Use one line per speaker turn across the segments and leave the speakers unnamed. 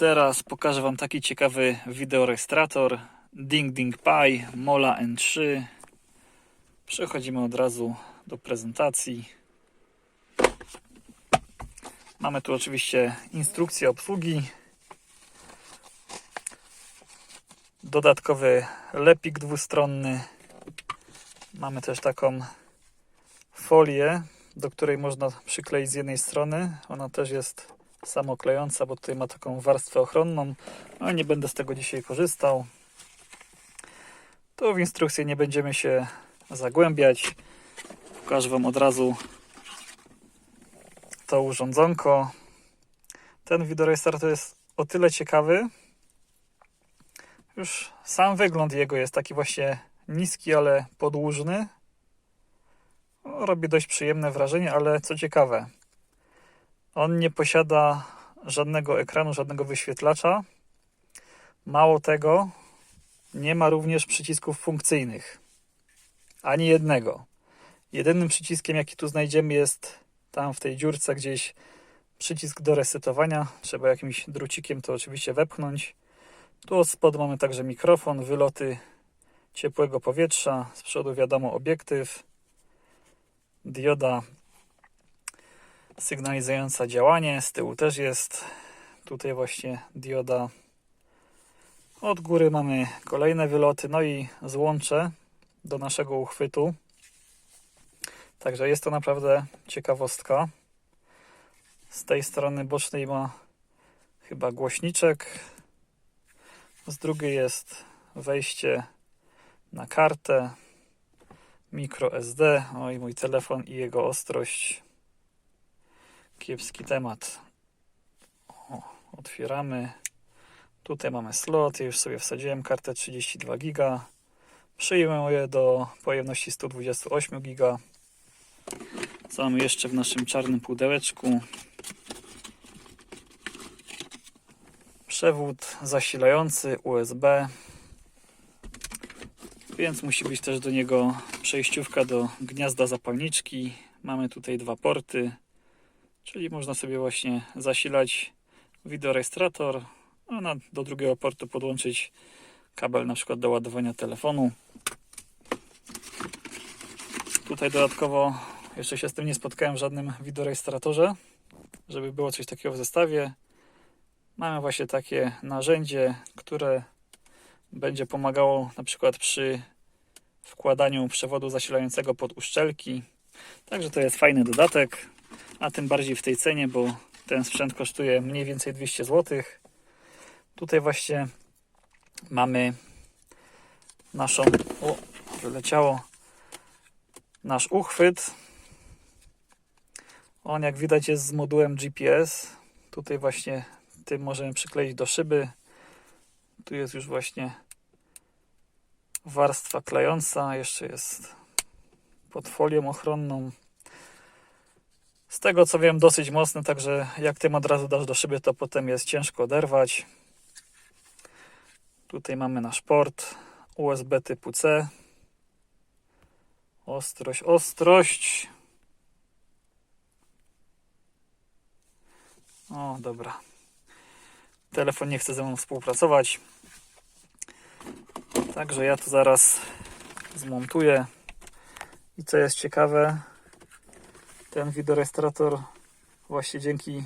Teraz pokażę Wam taki ciekawy wideorejestrator Ding Ding Pi Mola N3. Przechodzimy od razu do prezentacji. Mamy tu oczywiście instrukcję obsługi. Dodatkowy lepik dwustronny. Mamy też taką folię, do której można przykleić z jednej strony. Ona też jest samoklejąca, bo tutaj ma taką warstwę ochronną. No nie będę z tego dzisiaj korzystał. Tu w instrukcji nie będziemy się zagłębiać. Pokażę Wam od razu to urządzonko. Ten wideorejestrator jest o tyle ciekawy. Już sam wygląd jego jest taki właśnie niski, ale podłużny. No, robi dość przyjemne wrażenie, ale co ciekawe, on nie posiada żadnego ekranu, żadnego wyświetlacza. Mało tego, nie ma również przycisków funkcyjnych. Ani jednego. Jedynym przyciskiem, jaki tu znajdziemy, jest tam w tej dziurce gdzieś przycisk do resetowania. Trzeba jakimś drucikiem to oczywiście wepchnąć. Tu od spodu mamy także mikrofon, wyloty ciepłego powietrza. Z przodu wiadomo obiektyw, dioda sygnalizująca działanie. Z tyłu też jest tutaj właśnie dioda. Od góry mamy kolejne wyloty, no i złącze do naszego uchwytu. Także jest to naprawdę ciekawostka. Z tej strony bocznej ma chyba głośniczek. Z drugiej jest wejście na kartę, micro SD, o i mój telefon i jego ostrość. Kiepski temat. O, otwieramy. Tutaj mamy slot. Ja już sobie wsadziłem kartę 32 GB. Przyjmę je do pojemności 128 GB. Co mamy jeszcze w naszym czarnym pudełeczku? Przewód zasilający USB. Więc musi być też do niego przejściówka do gniazda zapalniczki. Mamy tutaj dwa porty. Czyli można sobie właśnie zasilać wideorejestrator, a na, do drugiego portu podłączyć kabel na przykład do ładowania telefonu. Tutaj dodatkowo jeszcze się z tym nie spotkałem w żadnym wideorejestratorze, żeby było coś takiego w zestawie. Mamy właśnie takie narzędzie, które będzie pomagało na przykład przy wkładaniu przewodu zasilającego pod uszczelki. Także to jest fajny dodatek a tym bardziej w tej cenie, bo ten sprzęt kosztuje mniej więcej 200 zł. Tutaj właśnie mamy naszą, o, wyleciało, nasz uchwyt. On jak widać jest z modułem GPS. Tutaj właśnie tym możemy przykleić do szyby. Tu jest już właśnie warstwa klejąca, jeszcze jest pod folią ochronną. Z tego co wiem, dosyć mocny, także jak tym od razu dasz do szyby, to potem jest ciężko oderwać. Tutaj mamy nasz port USB typu C. Ostrość, ostrość. O, dobra. Telefon nie chce ze mną współpracować. Także ja to zaraz zmontuję. I co jest ciekawe, ten wideorejestrator właśnie dzięki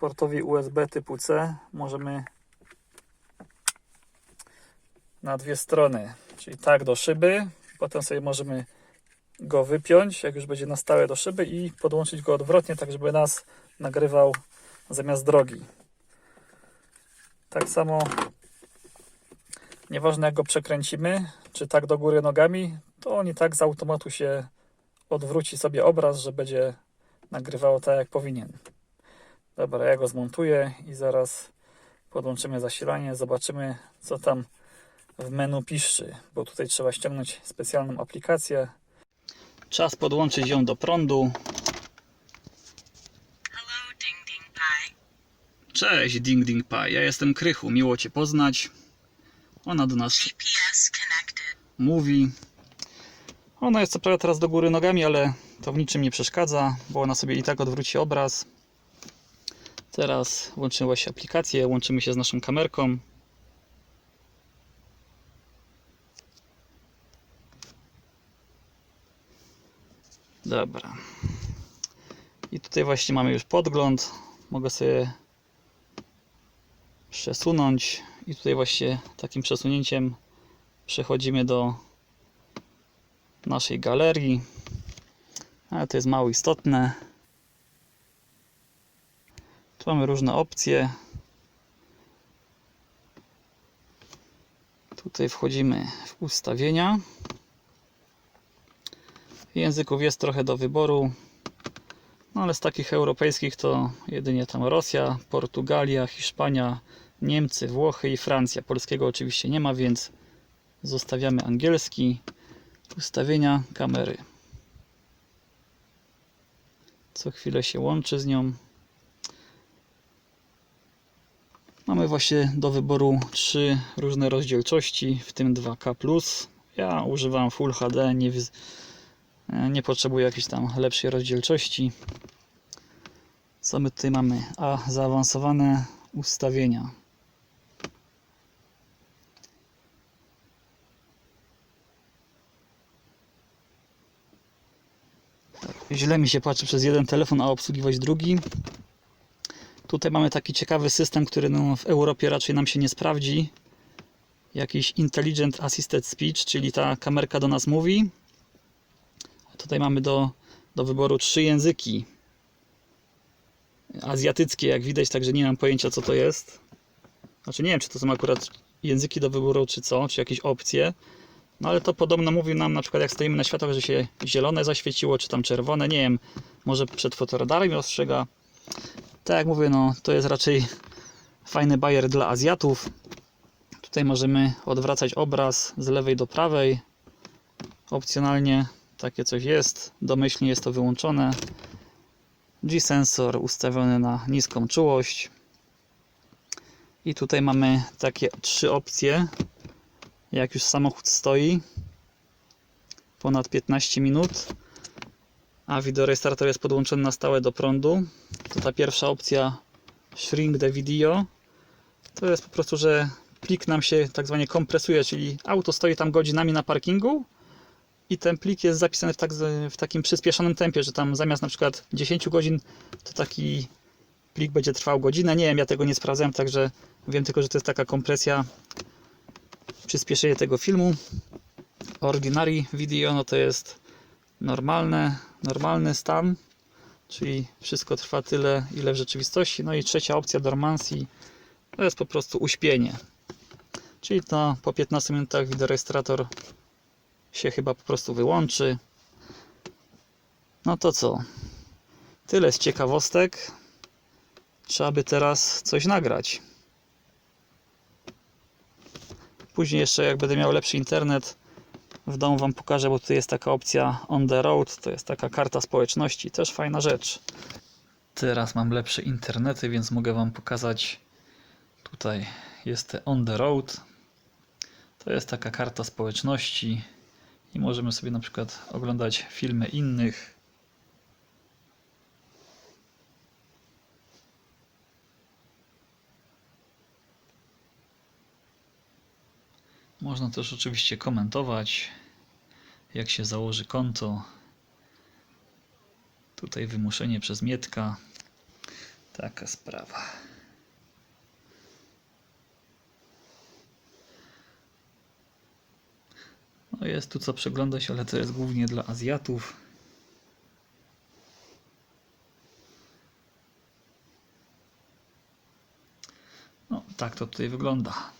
portowi USB typu C możemy na dwie strony, czyli tak do szyby, potem sobie możemy go wypiąć, jak już będzie na stałe do szyby i podłączyć go odwrotnie, tak żeby nas nagrywał zamiast drogi. Tak samo nieważne jak go przekręcimy, czy tak do góry nogami, to on i tak z automatu się odwróci sobie obraz, że będzie nagrywało tak jak powinien. Dobra, ja go zmontuję i zaraz podłączymy zasilanie, zobaczymy co tam w menu piszczy, bo tutaj trzeba ściągnąć specjalną aplikację. Czas podłączyć ją do prądu.
Hello, Ding Ding Pie.
Cześć Ding Ding Pi, ja jestem Krychu, miło Cię poznać. Ona do nas mówi. Ona jest co prawda teraz do góry nogami, ale to w niczym nie przeszkadza, bo ona sobie i tak odwróci obraz. Teraz włączymy właśnie aplikację, łączymy się z naszą kamerką. Dobra. I tutaj właśnie mamy już podgląd. Mogę sobie przesunąć i tutaj właśnie takim przesunięciem przechodzimy do naszej galerii. Ale to jest mało istotne. Tu mamy różne opcje. Tutaj wchodzimy w ustawienia. Języków jest trochę do wyboru. No ale z takich europejskich to jedynie tam Rosja, Portugalia, Hiszpania, Niemcy, Włochy i Francja. Polskiego oczywiście nie ma, więc zostawiamy angielski. Ustawienia kamery. Co chwilę się łączy z nią. Mamy właśnie do wyboru trzy różne rozdzielczości, w tym 2K. Ja używam Full HD, nie, nie potrzebuję jakiejś tam lepszej rozdzielczości. Co my tutaj mamy? A, zaawansowane ustawienia. Źle mi się patrzy przez jeden telefon, a obsługiwać drugi. Tutaj mamy taki ciekawy system, który no w Europie raczej nam się nie sprawdzi. Jakiś Intelligent Assisted Speech, czyli ta kamerka do nas mówi. Tutaj mamy do, do wyboru trzy języki azjatyckie, jak widać, także nie mam pojęcia co to jest. Znaczy nie wiem, czy to są akurat języki do wyboru, czy co, czy jakieś opcje. No ale to podobno mówi nam na przykład jak stoimy na światłach, że się zielone zaświeciło, czy tam czerwone, nie wiem, może przed fotoradarem ostrzega. Tak jak mówię, no to jest raczej fajny bajer dla Azjatów. Tutaj możemy odwracać obraz z lewej do prawej. Opcjonalnie takie coś jest. Domyślnie jest to wyłączone. G-sensor ustawiony na niską czułość. I tutaj mamy takie trzy opcje. Jak już samochód stoi ponad 15 minut, a wideorejestrator jest podłączony na stałe do prądu, to ta pierwsza opcja Shrink the Video to jest po prostu, że plik nam się tak zwanie kompresuje, czyli auto stoi tam godzinami na parkingu i ten plik jest zapisany w, tak, w takim przyspieszonym tempie, że tam zamiast na przykład 10 godzin to taki plik będzie trwał godzinę. Nie wiem, ja tego nie sprawdzałem, także wiem tylko, że to jest taka kompresja, przyspieszenie tego filmu. Ordinary video no to jest normalne, normalny stan, czyli wszystko trwa tyle, ile w rzeczywistości. No i trzecia opcja Dormancy to jest po prostu uśpienie. Czyli to po 15 minutach wideorejestrator się chyba po prostu wyłączy. No to co? Tyle z ciekawostek. Trzeba by teraz coś nagrać. Później jeszcze jak będę miał lepszy internet w domu Wam pokażę, bo tutaj jest taka opcja on the road, to jest taka karta społeczności, też fajna rzecz. Teraz mam lepsze internety, więc mogę Wam pokazać tutaj jest on the road. To jest taka karta społeczności i możemy sobie na przykład oglądać filmy innych. Można też oczywiście komentować, jak się założy konto. Tutaj wymuszenie przez Mietka. Taka sprawa. No jest tu co przeglądać, ale to jest głównie dla Azjatów. No, tak to tutaj wygląda.